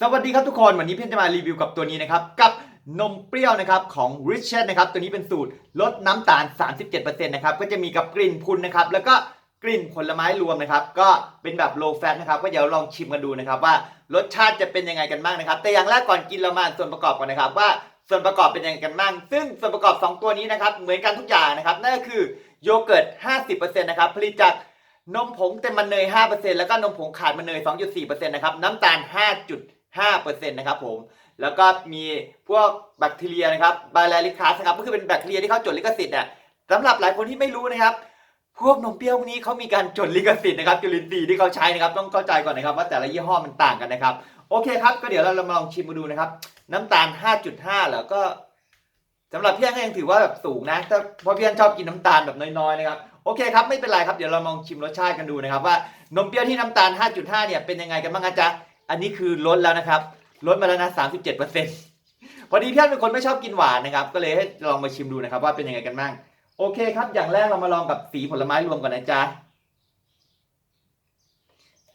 สวัสดีครับทุกคนวันนี้เพื่อนจะมารีวิวกับตัวนี้นะครับ กับนมเปรี้ยวนะครับของ Richard นะครับตัวนี้เป็นสูตรลดน้ำตาล 37%นะครับก็จะมีกับกลิ่นพุนนะครับแล้วก็กลิ่นผลไม้รวมนะครับ ก็เป็นแบบ low fat นะครับก็เดี๋ยวลองชิมกันดูนะครับ ว่ารสชาติจะเป็นยังไงกันบ้างนะครับ แต่อย่างแรกก่อนกินเรามาส่วนประกอบก่อนนะครับ ว่าส่วนประกอบเป็นยังไงกันบ้าง ซึ่งส่วนประกอบ 2 ตัวนี้นะครับเหมือนกันทุกอย่างนะครับนั่นก็คือโยเกิร์ต 50%นะครับผลิตจากนมผงเต็มมันเนย 5%แล้วก็นมผงขาดมันเนย 2.4%นะครับน้ำตาล 5%นะครับผมแล้วก็มีพวกแบคทีเรียนะครับบาลาลิคัสนะครับก็คือเป็นแบคทีเรียที่เขาจดลิขสิทธิ์เนี่ยสำหรับหลายคนที่ไม่รู้นะครับ พวกนมเปรี้ยวพวกนี้เขามีการจดลิขสิทธิ์นะครับจุลินทรีย์ที่เขาใช้นะครับต้องเข้าใจก่อนนะครับว่าแต่ละยี่ห้อมันต่างกันนะครับ โอเคครับ ก็เดี๋ยวเรามาลองชิมมาดูนะครับ น้ำตาล 5.5 แล้วก็สำหรับพี่อันก็ยังถือว่าแบบสูงนะถ้าเพราะพี่อันชอบกินน้ำตาลแบบน้อยๆนะครับโอเคครับไม่เป็นไรครับเดี๋ยวเราลองชิมรสชาติกันดูนะครับว่านมเปรี้ยวที่น้ำตาล 5.5 เนี่ยเป็นยังไงกันบ้างนะจ๊ะ อันนี้คือลดแล้วนะครับ ลดมาแล้วนะ37%พอดีพี่อันเป็นคนไม่ชอบกินหวานนะครับ ก็เลยให้ลองมาชิมดูนะครับ ว่าเป็นยังไงกันบ้าง โอเคครับ อย่างแรกเรามาลองกับสีผลไม้รวมก่อนนะจ๊ะ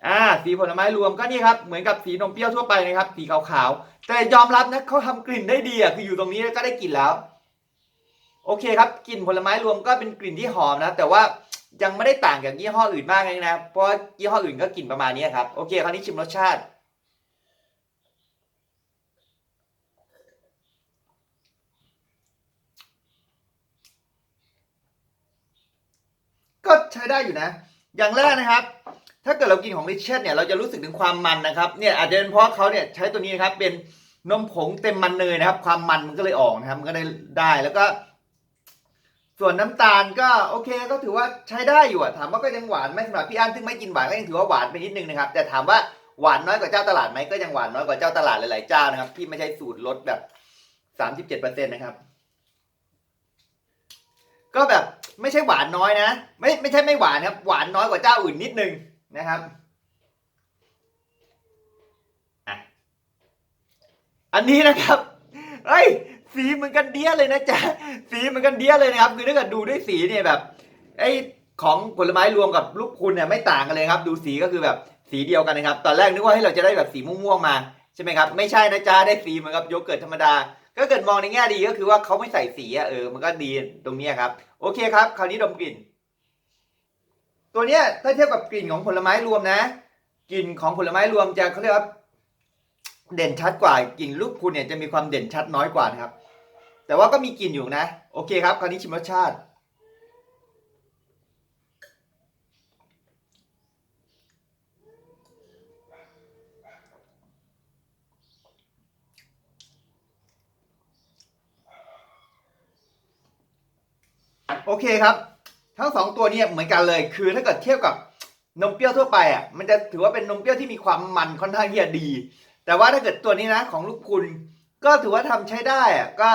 อ่า สีผลไม้รวมก็นี่ครับ เหมือนกับสีนมเปรี้ยวทั่วไปนะครับ สีขาวๆ แต่ยอมรับนะเขาทำกลิ่นได้ดีอะ คืออยู่ตรงนี้ก็ได้กลิ่นแล้ว โอเคครับ กลิ่นผลไม้รวมก็เป็นกลิ่นที่หอมนะ แต่ว่ายังไม่ได้ต่างจากยี่ห้ออื่นมากเลยนะ เพราะยี่ห้ออื่นก็กลิ่นประมาณนี้ครับ โอเค คราวนี้ชิมรสชาติ ก็ ใช้ได้อยู่นะ อย่างแรกนะครับ ถ้าเกิดเรากินของริชเชตเนี่ยเราจะรู้สึกถึงความมันนะครับเนี่ยอาจจะเป็นเพราะเขาเนี่ยใช้ตัวนี้นะครับเป็นนมผงเต็มมันเนยนะครับ ความมันมันก็เลยออกนะครับมันก็ได้ได้แล้วก็ ส่วนน้ำตาลก็โอเคก็ถือว่าใช้ได้อยู่อะถามว่าก็ยังหวานไหมสำหรับพี่อันซึ่งไม่กินหวานก็ยังถือว่าหวานไปนิดนึงนะครับ แต่ถามว่าหวานน้อยกว่าเจ้าตลาดไหมก็ยังหวานน้อยกว่าเจ้าตลาดหลายๆเจ้านะครับ ที่ไม่ใช่สูตรลดแบบสามสิบเจ็ดเปอร์เซ็นต์นะครับ ก็แบบ ไม่ใช่หวานน้อยนะ ไม่ไม่ใช่ไม่หวานครับ หวานน้อยกว่าเจ้าอื่นนิดนึงนะครับอะอันนี้นะครับเฮ้ยสีเหมือนกันเดียเลยนะจ๊ะสีเหมือนกันเดียเลยนะครับ คือถ้าเกิดดูด้วยสีเนี่ยแบบไอ้ของผลไม้รวมกับลูกคุณเนี่ยไม่ต่างกันเลยครับ ดูสีก็คือแบบสีเดียวกันนะครับ ตอนแรกนึกว่าให้เราจะได้แบบสีม่วงๆมาใช่ไหมครับ ไม่ใช่นะจ๊ะได้สีเหมือนกับโยเกิร์ตธรรมดา ก็เกิดมองในแง่ดีก็คือว่าเขาไม่ใส่สีอะเออมันก็ดีตรงนี้ครับ โอเคครับ คราวนี้ดมกลิ่น ตัวเนี้ยถ้าเทียบกับกลิ่นของผลไม้รวมนะกลิ่นของผลไม้รวมจะเขาเรียกว่าเด่นชัดกว่ากลิ่นลูกคุณเนี่ยจะมีความเด่นชัดน้อยกว่านะครับ แต่ว่าก็มีกลิ่นอยู่นะ โอเคครับ คราวนี้ชิมรสชาติ โอเคครับ ทั้งสองตัวเนี่ยเหมือนกันเลย คือถ้าเกิดเทียบกับนมเปรี้ยวทั่วไปอะมันจะถือว่าเป็นนมเปรี้ยวที่มีความมันค่อนข้างที่จะดี แต่ว่าถ้าเกิดตัวนี้นะของลูกคุณ ก็ถือว่าทำใช้ได้อะก็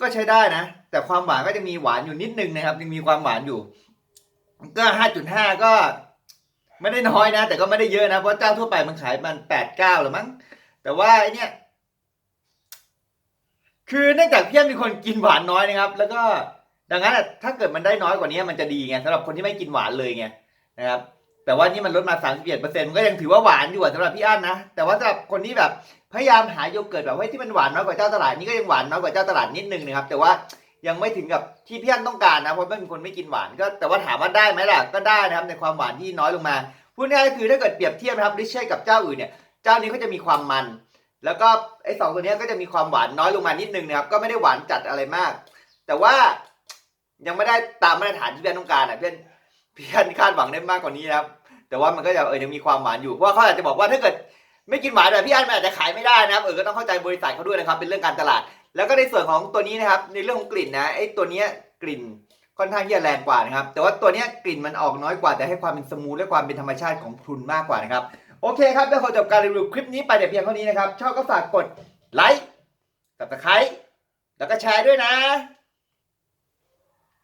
ก็ใช้ได้นะ แต่ความหวานก็จะมีหวานอยู่นิดนึงนะครับยังมีความหวานอยู่ ก็ห้าจุดห้าก็ไม่ได้น้อยนะ แต่ก็ไม่ได้เยอะนะเพราะเจ้าทั่วไปมันขายมันแปดเก้าหรือมั้งแต่ว่าไอเนี้ยคือเนื่องจากพี่เป็นคนกินหวานน้อยนะครับ แล้วก็ ดังนั้นถ้าเกิดมันได้น้อยกว่านี้มันจะดีไงสำหรับคนที่ไม่กินหวานเลยไงนะครับแต่ว่านี่มันลดมา 31%มันก็ยังถือว่าหวานอยู่อะสำหรับพี่อั้นนะ แต่ว่าสำหรับคนที่แบบพยายามหาโยเกิร์ตแบบเฮ้ยที่มันหวานน้อยกว่าเจ้าตลาดนี่ก็ยังหวานน้อยกว่าเจ้าตลาดนิดนึงนะครับ แต่ว่ายังไม่ถึงกับที่พี่อั้นต้องการนะเพราะเป็นคนไม่กินหวานก็แต่ว่าถามว่าได้ไหมล่ะก็ได้นะครับในความหวานที่น้อยลงมาพูดง่ายๆก็คือถ้าเกิดเปรียบเทียบนะครับริชเช่กับเจ้าอื่นเนี่ยเจ้านี้ก็จะมีความมัน แล้วก็ไอ้สองตัวนี้ก็จะมีความหวานน้อยลงมานิดนึงนะครับก็ไม่ได้หวานจัดอะไรมาก แต่ว่า ยังไม่ได้ตามมาตรฐานที่เพื่อนต้องการอะเพื่อนเพื่อนคาดหวังได้มากกว่านี้นะครับ แต่ว่ามันก็จะเออยังมีความหวานอยู่เพราะว่าเขาอาจจะบอกว่าถ้าเกิดไม่กินหวานแบบพี่อันมันอาจจะขายไม่ได้นะครับเออก็ต้องเข้าใจบริษัทเขาด้วยนะครับ เป็นเรื่องการตลาด แล้วก็ในส่วนของตัวนี้นะครับ ในเรื่องของกลิ่นนะไอ้ตัวเนี้ยกลิ่นค่อนข้างที่จะแรงกว่านะครับ แต่ว่าตัวเนี้ยกลิ่นมันออกน้อยกว่า แต่ให้ความเป็นสมูทและความเป็นธรรมชาติของพรุนมากกว่านะครับ โอเคครับเดี๋ยวขอจบการรีวิวคลิปนี้ไปแต่เพียงเท่านี้นะครับ ชอบก็ฝากกดไลค์ subscribe แล้วก็แชร์ด้วยนะ